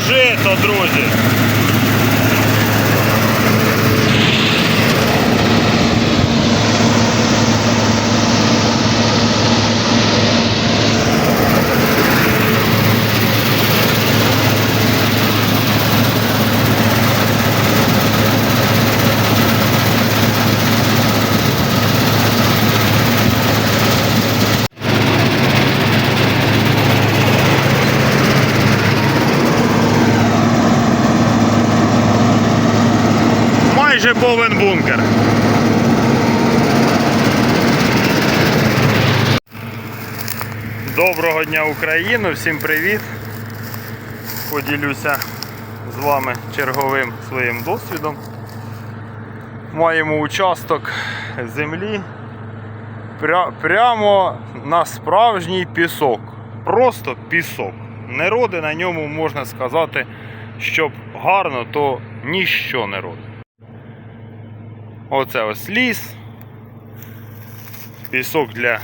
жито, друзі. Майже повен бункер. Доброго дня Україну, всім привіт! Поділюся з вами черговим своїм досвідом. Маємо участок землі пря- прямо на справжній пісок. Просто пісок. Не роди на ньому можна сказати, щоб гарно, то ніщо не роди. Оце ось ліс. Пісок для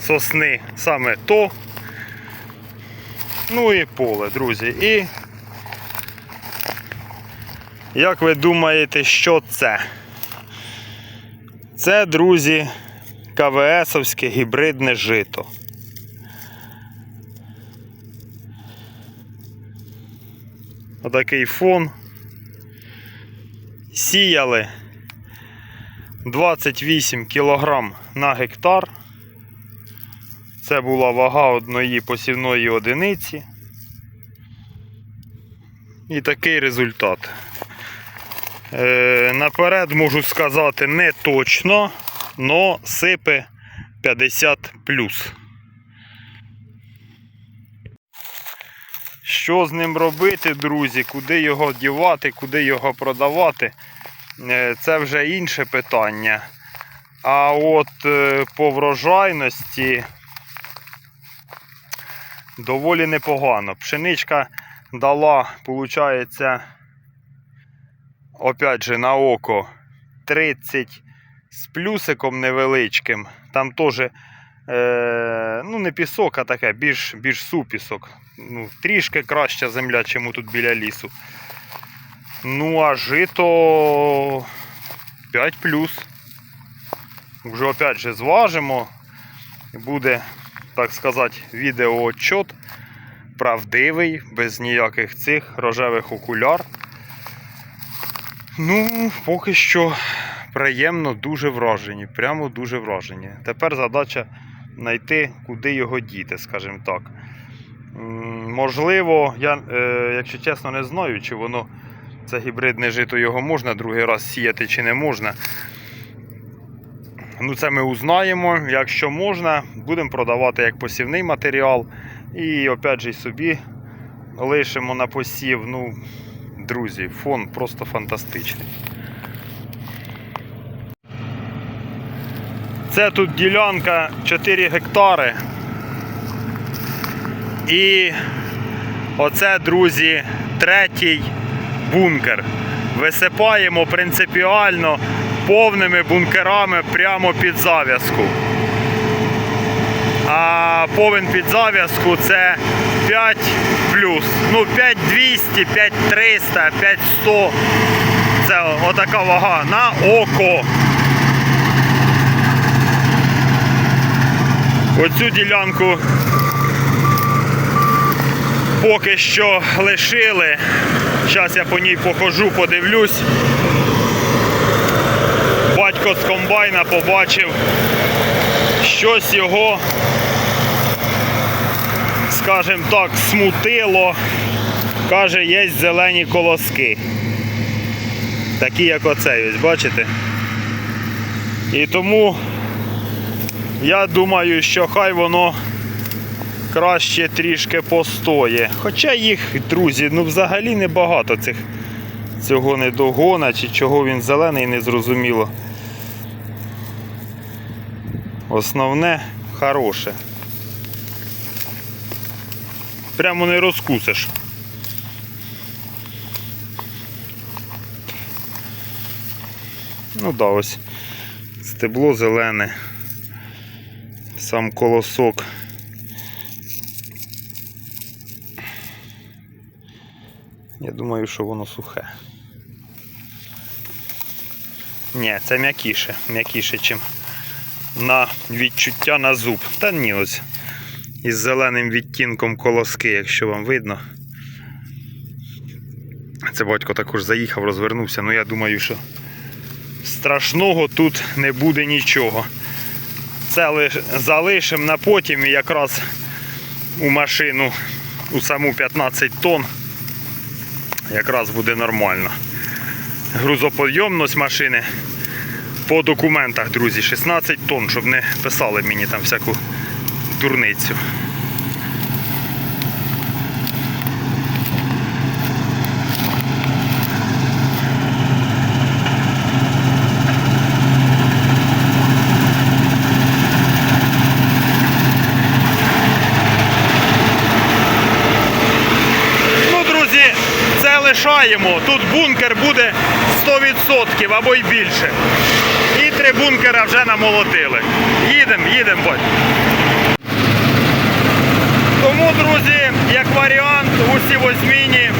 сосни саме то. Ну і поле, друзі. І як ви думаєте, що це? Це, друзі, КВСовське гібридне жито. Отакий фон. Сіяли 28 кг на гектар. Це була вага одної посівної одиниці. І такий результат. Е, наперед можу сказати не точно, но сипе 50 Що з ним робити, друзі? Куди його дівати, куди його продавати? Е, Це вже інше питання. А от е, по врожайності доволі непогано. Пшеничка дала, виходить, опять же, на око 30 з плюсиком невеличким. Там теж, е, ну, не пісок, а таке, більш, більш супісок. Ну, трішки краща земля, чим тут біля лісу. Ну, а жито 5 плюс. Вже опять же зважимо. Буде, так сказати, відеоотчот правдивий, без ніяких цих рожевих окуляр. Ну, поки що приємно дуже вражені. Прямо дуже вражені. Тепер задача знайти, куди його діти, скажімо так. Можливо, я, е, якщо чесно, не знаю, чи воно це гібридне жито його можна другий раз сіяти чи не можна. Ну, це ми узнаємо. Якщо можна, будемо продавати як посівний матеріал. І опять же собі лишимо на посів. Ну, друзі, фон просто фантастичний. Це тут ділянка 4 гектари. І оце, друзі, третій бункер. Висипаємо принципіально повними бункерами прямо під зав'язку. А повен під зав'язку це 5 плюс. Ну, 5200, 5300, 5100. Це отака вага на око. Оцю ділянку поки що лишили. Зараз я по ній похожу, подивлюсь. Батько з комбайна побачив, щось його, скажімо так, смутило. Каже, є зелені колоски. Такі, як оцей, ось бачите? І тому я думаю, що хай воно краще трішки постоє. Хоча їх, друзі, ну взагалі небагато цих цього недогона, чи чого він зелений, не зрозуміло. Основне хороше. Прямо не розкусиш. Ну да, ось стебло зелене, сам колосок. Я думаю, що воно сухе. Ні, це м'якіше, м'якіше, чим на відчуття на зуб. Та ні, ось із зеленим відтінком колоски, якщо вам видно. Це батько також заїхав, розвернувся. Ну я думаю, що страшного тут не буде нічого. Це лиш залишимо на потім і якраз у машину у саму 15 тонн якраз буде нормально. Грузоподйомність машини по документах, друзі, 16 тонн, щоб не писали мені там всяку дурницю. Ну, друзі, це лишаємо. Тут бункер буде 100% або й більше. І три бункера вже намолотили. Їдемо, їдемо, бать. Тому, друзі, як варіант, у сівозміні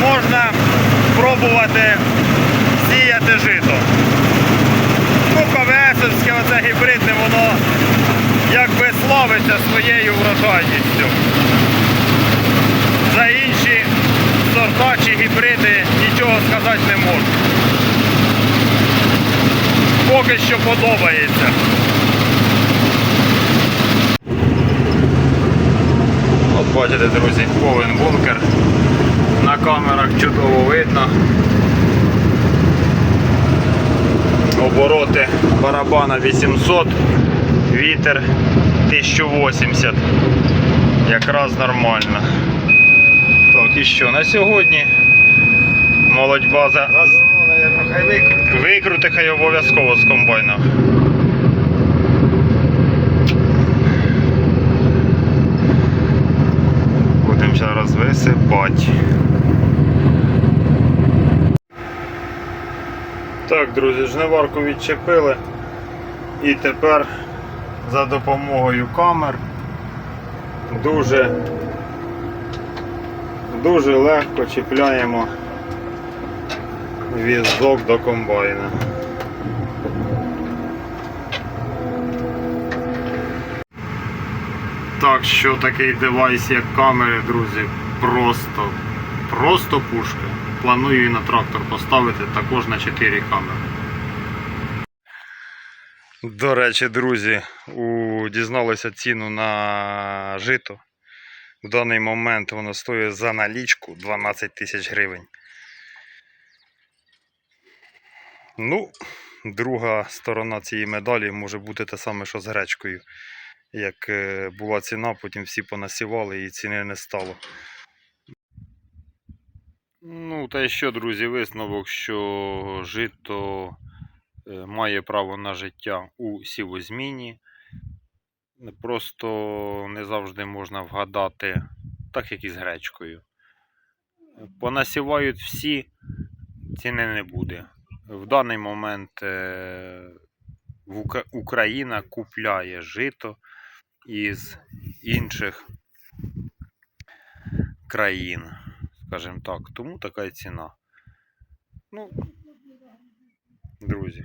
можна пробувати сіяти жито. Ну, КВСовське, оце гібридне, воно якби славиться своєю врожайністю. За інші сорта чи гібриди нічого сказати не можу. Поки що подобається. От бачите, друзі, повен бункер. На камерах чудово видно. Обороти барабана 800, вітер 1080. Якраз нормально. Так, і що на сьогодні? Молодь база. Хай викрути. Викрути хай обов'язково з комбайна. Будемо зараз висипати. Так, друзі, жниварку відчепили. І тепер за допомогою камер дуже дуже легко чіпляємо візок до комбайна. Так що такий девайс, як камери, друзі, просто, просто пушка. Планую і на трактор поставити також на 4 камери. До речі, друзі, у... дізналися ціну на жито. В даний момент воно стоїть за налічку 12 тисяч гривень. Ну, друга сторона цієї медалі може бути те саме, що з гречкою. Як е, була ціна, потім всі понасівали і ціни не стало. Ну, та й що, друзі, висновок, що жито е, має право на життя у сівозміні. Просто не завжди можна вгадати, так як і з гречкою. Понасівають всі, ціни не буде. В даний момент е, Україна купляє жито із інших країн, скажімо так. Тому така ціна. Ну, друзі,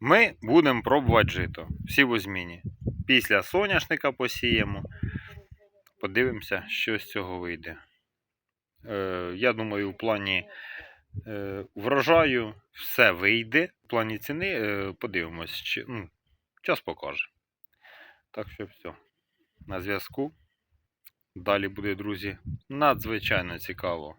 ми будемо пробувати жито. Всі в зміні. Після соняшника посіємо. Подивимося, що з цього вийде. Е, я думаю, в плані врожаю все вийде. В плані ціни е, подивимось, чи, ну, час покаже. Так що все. На зв'язку. Далі буде, друзі, надзвичайно цікаво.